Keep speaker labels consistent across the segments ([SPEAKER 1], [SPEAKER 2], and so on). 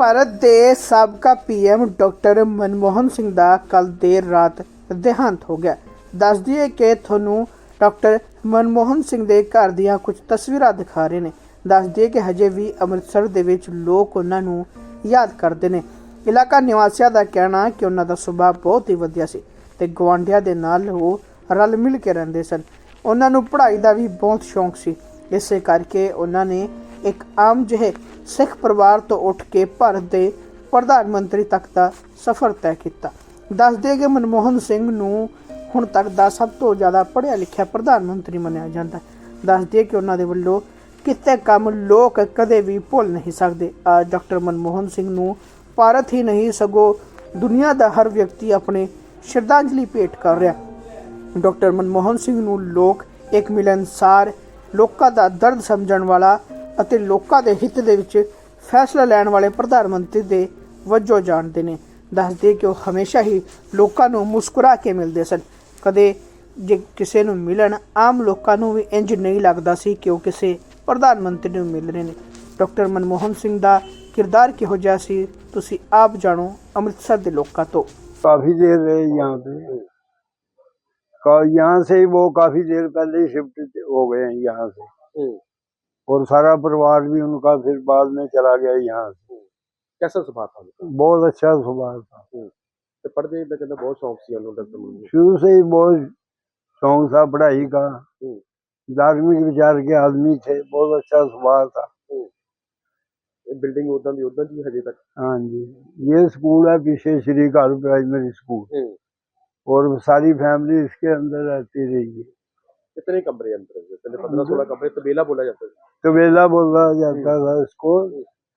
[SPEAKER 1] ਭਾਰਤ ਦੇ ਸਾਬਕਾ PM doctor Manmohan Singh ਦਾ ਕੱਲ ਦੇਰ ਰਾਤ ਦੇਹਾਂਤ ਹੋ ਗਿਆ। ਦੱਸ ਦਈਏ ਕਿ ਤੁਹਾਨੂੰ ਡਾਕਟਰ ਮਨਮੋਹਨ ਸਿੰਘ ਦੇ ਘਰ ਦੀਆਂ ਕੁਝ ਤਸਵੀਰਾਂ ਦਿਖਾ ਰਹੇ ਨੇ। ਦੱਸ ਦਈਏ ਕਿ ਹਜੇ ਵੀ ਅੰਮ੍ਰਿਤਸਰ ਦੇ ਵਿੱਚ ਲੋਕ ਉਹਨਾਂ ਨੂੰ ਯਾਦ ਕਰਦੇ ਨੇ। ਇਲਾਕਾ ਨਿਵਾਸੀਆਂ ਦਾ ਕਹਿਣਾ ਕਿ ਉਹਨਾਂ ਦਾ ਸੁਭਾਅ ਬਹੁਤ ਹੀ ਵਧੀਆ ਸੀ ਤੇ ਗਵਾਂਢੀਆਂ ਦੇ ਨਾਲ ਉਹ ਰਲ ਮਿਲ ਕੇ ਰਹਿੰਦੇ ਸਨ। ਉਹਨਾਂ ਨੂੰ ਪੜ੍ਹਾਈ ਦਾ ਵੀ ਬਹੁਤ ਸ਼ੌਂਕ ਸੀ। ਇਸੇ ਕਰਕੇ ਉਹਨਾਂ ਨੇ ਇੱਕ ਆਮ ਜਿਹੇ ਸਿੱਖ ਪਰਿਵਾਰ ਤੋਂ ਉੱਠ ਕੇ ਭਾਰਤ ਦੇ ਪ੍ਰਧਾਨ ਮੰਤਰੀ ਤੱਕ ਦਾ ਸਫ਼ਰ ਤੈਅ ਕੀਤਾ। ਦੱਸਦੇ ਕਿ ਮਨਮੋਹਨ ਸਿੰਘ ਨੂੰ ਹੁਣ ਤੱਕ ਦਾ ਸਭ ਤੋਂ ਜ਼ਿਆਦਾ ਪੜ੍ਹਿਆ ਲਿਖਿਆ ਪ੍ਰਧਾਨ ਮੰਤਰੀ ਮੰਨਿਆ ਜਾਂਦਾ ਦੱਸਦੇ ਕਿ ਉਹਨਾਂ ਦੇ ਵੱਲੋਂ ਕਿਤੇ ਕੰਮ ਲੋਕ ਕਦੇ ਵੀ ਭੁੱਲ ਨਹੀਂ ਸਕਦੇ। ਆ ਡਾਕਟਰ ਮਨਮੋਹਨ ਸਿੰਘ ਨੂੰ ਭਾਰਤ ਹੀ ਨਹੀਂ, ਸਗੋਂ ਦੁਨੀਆ ਦਾ ਹਰ ਵਿਅਕਤੀ ਆਪਣੇ ਸ਼ਰਧਾਂਜਲੀ ਭੇਟ ਕਰ ਰਿਹਾ ਡਾਕਟਰ ਮਨਮੋਹਨ ਸਿੰਘ ਨੂੰ ਲੋਕ ਇੱਕ ਮਿਲਨਸਾਰ, ਲੋਕਾਂ ਦਾ ਦਰਦ ਸਮਝਣ ਵਾਲਾ ਅਤੇ ਲੋਕਾਂ ਦੇ ਹਿੱਤ ਦੇ ਵਿੱਚ ਫੈਸਲਾ ਲੈਣ ਵਾਲੇ ਪ੍ਰਧਾਨ ਮੰਤਰੀ ਦੇ ਵਜੋਂ ਜਾਣਦੇ ਨੇ ਦੱਸਦੇ ਕਿ ਉਹ ਹਮੇਸ਼ਾ ਹੀ ਲੋਕਾਂ ਨੂੰ ਮੁਸਕਰਾ ਕੇ ਮਿਲਦੇ ਸਨ ਕਦੇ ਜੇ ਕਿਸੇ ਨੂੰ ਮਿਲਣ ਆਮ ਲੋਕਾਂ ਨੂੰ ਵੀ ਇੰਜ ਨਹੀਂ ਲੱਗਦਾ ਸੀ ਕਿ ਉਹ ਕਿਸੇ ਪ੍ਰਧਾਨ ਮੰਤਰੀ ਨੂੰ ਮਿਲ ਰਹੇ ਨੇ ਡਾਕਟਰ ਮਨਮੋਹਨ ਸਿੰਘ ਦਾ ਕਿਰਦਾਰ ਕਿਹੋ ਜਿਹਾ ਸੀ ਤੁਸੀਂ ਆਪ ਜਾਣੋ ਅੰਮ੍ਰਿਤਸਰ ਦੇ ਲੋਕਾਂ ਤੋਂ
[SPEAKER 2] काफी देर रहे यहाँ पे का- यहाँ से ही वो काफी देर पहले ही शिफ्ट हो गए हैं यहाँ से और सारा परिवार भी उनका फिर बाद में चला गया यहाँ से
[SPEAKER 3] कैसा सुभाव था उनका
[SPEAKER 2] बहुत अच्छा स्वभाव था
[SPEAKER 3] ਤੇ ਪੜ੍ਹਦੇ ਦਾ ਕਹਿੰਦਾ ਬਹੁਤ ਸ਼ੌਂਕ ਸੀ ਉਹਨੂੰ ਡਾਕਟਰ ਮਨਮੋਹਨ
[SPEAKER 2] शुरू से ही बहुत शौक था पढ़ाई का
[SPEAKER 3] हम्म।
[SPEAKER 2] धार्मिक विचार के आदमी थे बहुत अच्छा स्वभाव था
[SPEAKER 3] ਇਹ ਬਿਲਡਿੰਗ ਉਦਾਂ ਦੀ ਉਦਾਂ ਦੀ ਹਜੇ ਤੱਕ
[SPEAKER 2] हाँ जी ये स्कूल है पीछे श्री कार प्राइमरी स्कूल और सारी फैमिली इसके अंदर रहती रही है
[SPEAKER 3] कितने कमरे अंदर है कहते पंद्रह सोलह कमरे तबेला बोला जाता है
[SPEAKER 2] तबेला बोला जाता था इसको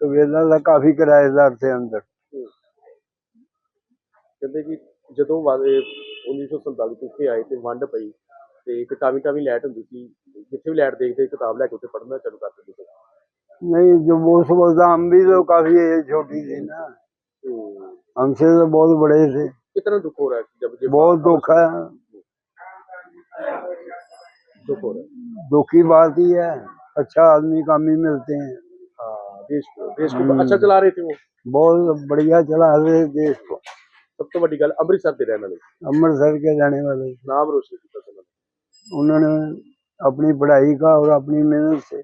[SPEAKER 2] तबेला था काफी किराएदार थे अंदर
[SPEAKER 3] ਕਹਿੰਦੇ ਕਿ ਜਦੋਂ ਵਾਦੇ 1947 ਤੋਂ ਇੱਥੇ ਆਏ ਤੇ ਵੰਡ ਪਈ ਤੇ ਇੱਕ ਟਾਵੀ ਟਾਵੀ ਲਾਈਟ ਹੁੰਦੀ ਸੀ ਜਿੱਥੇ ਵੀ ਲਾਈਟ ਦੇਖਦੇ ਕਿਤਾਬ ਲੈ ਕੇ ਉੱਥੇ ਪੜ੍ਹਨਾ ਚਾਲੂ ਕਰ ਦਿੰਦੇ ਸੀ
[SPEAKER 2] नहीं जो वो समझता हम भी तो काफी एज छोटी थी ना हमसे तो बहुत बड़े थे
[SPEAKER 3] कितना दुख हो रहा है जब ये
[SPEAKER 2] बहुत दुख है
[SPEAKER 3] दुख हो रहा है
[SPEAKER 2] दुख की बात ही है अच्छा आदमी काम ही मिलते हैं
[SPEAKER 3] हाँ देश को देश को अच्छा चला रहे थे वो
[SPEAKER 2] बहुत बढ़िया चला रहे देश को
[SPEAKER 3] ਸਭ ਤੋਂ ਵੱਡੀ ਗੱਲ ਅੰਮ੍ਰਿਤਸਰ ਦੇ ਰਹਿਣ ਵਾਲੇ
[SPEAKER 2] अमृतसर के रहने वाले
[SPEAKER 3] ਨਾਮ ਰੋਸ਼ਨ ਕੀਤਾ ਸੀ ਉਹਨਾਂ ਨੇ।
[SPEAKER 2] उन्होंने अपनी पढ़ाई का और अपनी मेहनत से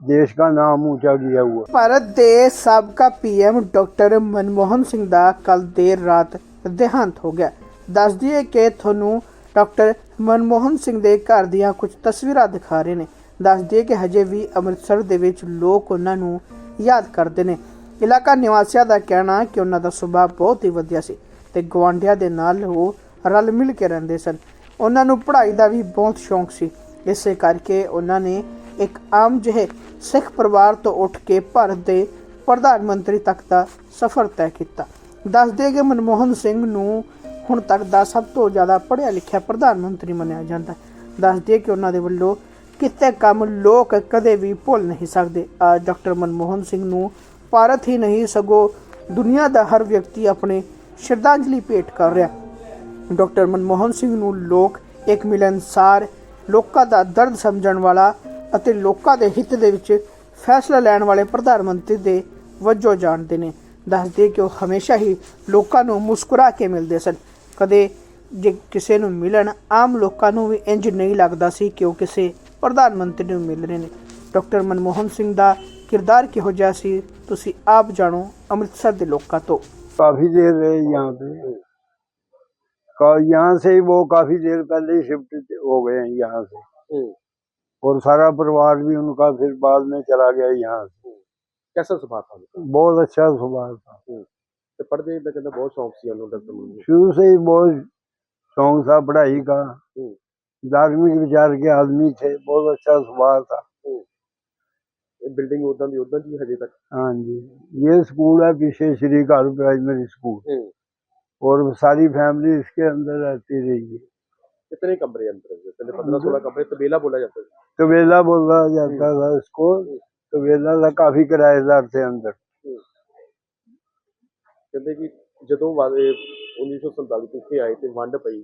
[SPEAKER 2] देश का नाम ऊंचा किया हुआ
[SPEAKER 1] ਭਾਰਤ ਦੇ ਸਾਬਕਾ ਪੀਐਮ ਡਾਕਟਰ ਮਨਮੋਹਨ ਸਿੰਘ ਦਾ ਕੱਲ ਦੇਰ ਰਾਤ ਦੇਹਾਂਤ ਹੋ ਗਿਆ ਦੱਸ ਦਈਏ ਕਿ ਤੁਹਾਨੂੰ ਡਾਕਟਰ ਮਨਮੋਹਨ ਸਿੰਘ ਦੇ ਘਰ ਦੀਆਂ ਕੁਝ ਤਸਵੀਰਾਂ ਦਿਖਾ ਰਹੇ ਨੇ। ਦੱਸ ਦਈਏ ਕਿ ਹਜੇ ਵੀ ਅੰਮ੍ਰਿਤਸਰ ਦੇ ਵਿੱਚ ਲੋਕ ਉਹਨਾਂ ਨੂੰ ਯਾਦ ਕਰਦੇ ਨੇ। ਇਲਾਕਾ ਨਿਵਾਸੀਆਂ ਦਾ ਕਹਿਣਾ ਕਿ ਉਹਨਾਂ ਦਾ ਸੁਭਾਅ ਬਹੁਤ ਹੀ ਵਧੀਆ ਸੀ ਤੇ ਗਵਾਂਢੀਆਂ ਦੇ ਨਾਲ ਉਹ ਰਲ ਮਿਲ ਕੇ ਰਹਿੰਦੇ ਸਨ। ਉਹਨਾਂ ਨੂੰ ਪੜ੍ਹਾਈ ਦਾ ਵੀ ਬਹੁਤ ਸ਼ੌਂਕ ਸੀ। ਇਸੇ ਕਰਕੇ ਉਹਨਾਂ ਨੇ ਇੱਕ ਆਮ ਜਿਹੇ ਸਿੱਖ ਪਰਿਵਾਰ ਤੋਂ ਉੱਠ ਕੇ ਭਾਰਤ ਦੇ ਪ੍ਰਧਾਨ ਮੰਤਰੀ ਤੱਕ ਦਾ ਸਫ਼ਰ ਤੈਅ ਕੀਤਾ। ਦੱਸਦੇ ਕਿ ਮਨਮੋਹਨ ਸਿੰਘ ਨੂੰ ਹੁਣ ਤੱਕ ਦਾ ਸਭ ਤੋਂ ਜ਼ਿਆਦਾ ਪੜ੍ਹਿਆ ਲਿਖਿਆ ਪ੍ਰਧਾਨ ਮੰਤਰੀ ਮੰਨਿਆ ਜਾਂਦਾ ਹੈ। ਦੱਸਦੇ ਕਿ ਉਹਨਾਂ ਦੇ ਵੱਲੋਂ ਕਿਤੇ ਕੰਮ ਲੋਕ ਕਦੇ ਵੀ ਭੁੱਲ ਨਹੀਂ ਸਕਦੇ। ਅੱਜ ਡਾਕਟਰ ਮਨਮੋਹਨ ਸਿੰਘ ਨੂੰ ਭਾਰਤ ਹੀ ਨਹੀਂ, ਸਗੋਂ ਦੁਨੀਆ ਦਾ ਹਰ ਵਿਅਕਤੀ ਆਪਣੇ ਸ਼ਰਧਾਂਜਲੀ ਭੇਟ ਕਰ ਰਿਹਾ ਡਾਕਟਰ ਮਨਮੋਹਨ ਸਿੰਘ ਨੂੰ ਲੋਕ ਇੱਕ ਮਿਲਨਸਾਰ, ਲੋਕਾਂ ਦਾ ਦਰਦ ਸਮਝਣ ਵਾਲਾ ਅਤੇ ਲੋਕਾਂ ਦੇ ਹਿੱਤ ਦੇ ਵਿੱਚ ਫੈਸਲਾ ਲੈਣ ਵਾਲੇ ਪ੍ਰਧਾਨ ਮੰਤਰੀ ਦੇ ਵਜੋਂ ਜਾਣਦੇ ਨੇ। ਦੱਸਦੇ ਕਿ ਉਹ ਹਮੇਸ਼ਾ ਹੀ ਲੋਕਾਂ ਨੂੰ ਮੁਸਕਰਾ ਕੇ ਮਿਲਦੇ ਸਨ। ਕਦੇ ਜੇ ਕਿਸੇ ਨੂੰ ਮਿਲਣ ਆਮ ਲੋਕਾਂ ਨੂੰ ਵੀ ਇੰਜ ਨਹੀਂ ਲੱਗਦਾ ਸੀ ਕਿ ਉਹ ਕਿਸੇ ਪ੍ਰਧਾਨ ਮੰਤਰੀ ਨੂੰ ਮਿਲ ਰਹੇ ਨੇ ਡਾਕਟਰ ਮਨਮੋਹਨ ਸਿੰਘ ਦਾ ਕਿਰਦਾਰ ਕਿਹੋ ਜਿਹਾ ਸੀ ਤੁਸੀਂ ਆਪ ਜਾਣੋ ਅੰਮ੍ਰਿਤਸਰ ਦੇ ਲੋਕਾਂ ਤੋਂ
[SPEAKER 2] काफी देर रहे यहाँ पे का- यहाँ से ही वो काफी देर पहले ही शिफ्ट हो गए हैं यहाँ से और सारा परिवार भी उनका फिर बाद में चला गया यहाँ से
[SPEAKER 3] कैसा सुभाव था उनका
[SPEAKER 2] बहुत अच्छा स्वभाव था
[SPEAKER 3] ਤੇ ਪੜ੍ਹਦੇ ਦਾ ਕਹਿੰਦਾ ਬਹੁਤ ਸ਼ੌਂਕ ਸੀ ਉਹਨੂੰ ਡਾਕਟਰ ਮਨਮੋਹਨ
[SPEAKER 2] शुरू से ही बहुत शौक था पढ़ाई का
[SPEAKER 3] हम्म।
[SPEAKER 2] धार्मिक विचार के आदमी थे बहुत अच्छा स्वभाव था
[SPEAKER 3] ਇਹ ਬਿਲਡਿੰਗ ਉਦਾਂ ਦੀ ਉਦਾਂ ਦੀ ਹਜੇ ਤੱਕ
[SPEAKER 2] हाँ जी ये स्कूल है पीछे श्री कार प्राइमरी स्कूल और सारी फैमिली इसके अंदर रहती रही है
[SPEAKER 3] कितने कमरे अंदर है कहते पंद्रह सोलह कमरे तबेला बोला जाता है
[SPEAKER 2] तबेला बोला जाता था इसको तबेला था काफी किराएदार थे अंदर
[SPEAKER 3] ਕਹਿੰਦੇ ਕਿ ਜਦੋਂ ਵਾਦੇ 1947 ਤੋਂ ਇੱਥੇ ਆਏ ਤੇ ਵੰਡ ਪਈ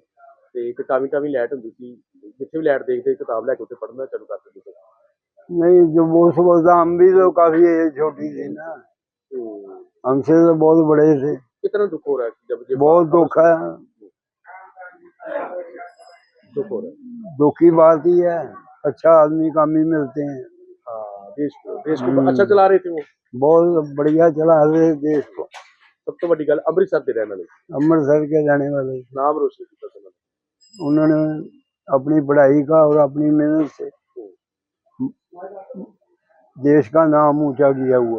[SPEAKER 3] ਤੇ ਇੱਕ ਟਾਵੀ ਟਾਵੀ ਲਾਈਟ ਹੁੰਦੀ ਸੀ ਜਿੱਥੇ ਵੀ ਲਾਈਟ ਦੇਖਦੇ ਕਿਤਾਬ ਲੈ ਕੇ ਉੱਥੇ ਪੜ੍ਹਨਾ ਚਾਲੂ ਕਰ ਦਿੰਦੇ ਸੀ
[SPEAKER 2] नहीं जो वो वक्त हम भी तो काफी एज छोटी थी ना
[SPEAKER 3] हम्म,
[SPEAKER 2] हमसे तो बहुत बड़े थे
[SPEAKER 3] कितना दुख हो रहा है जब ये
[SPEAKER 2] बहुत दुख है
[SPEAKER 3] दुख हो रहा है
[SPEAKER 2] दुख की बात ही है अच्छा आदमी काम ही मिलते हैं
[SPEAKER 3] हाँ देश को देश को अच्छा चला रहे थे वो
[SPEAKER 2] बहुत बढ़िया चला रहे देश को
[SPEAKER 3] ਸਭ ਤੋਂ ਵੱਡੀ ਗੱਲ ਅੰਮ੍ਰਿਤਸਰ ਦੇ ਰਹਿਣ ਵਾਲੇ
[SPEAKER 2] अमृतसर के रहने वाले
[SPEAKER 3] ਨਾਮ ਰੋਸ਼ਨ ਕੀਤਾ ਸੀ ਉਹਨਾਂ ਨੇ
[SPEAKER 2] उन्होंने अपनी पढ़ाई का और अपनी मेहनत से देश का नाम ऊंचा किया हुआ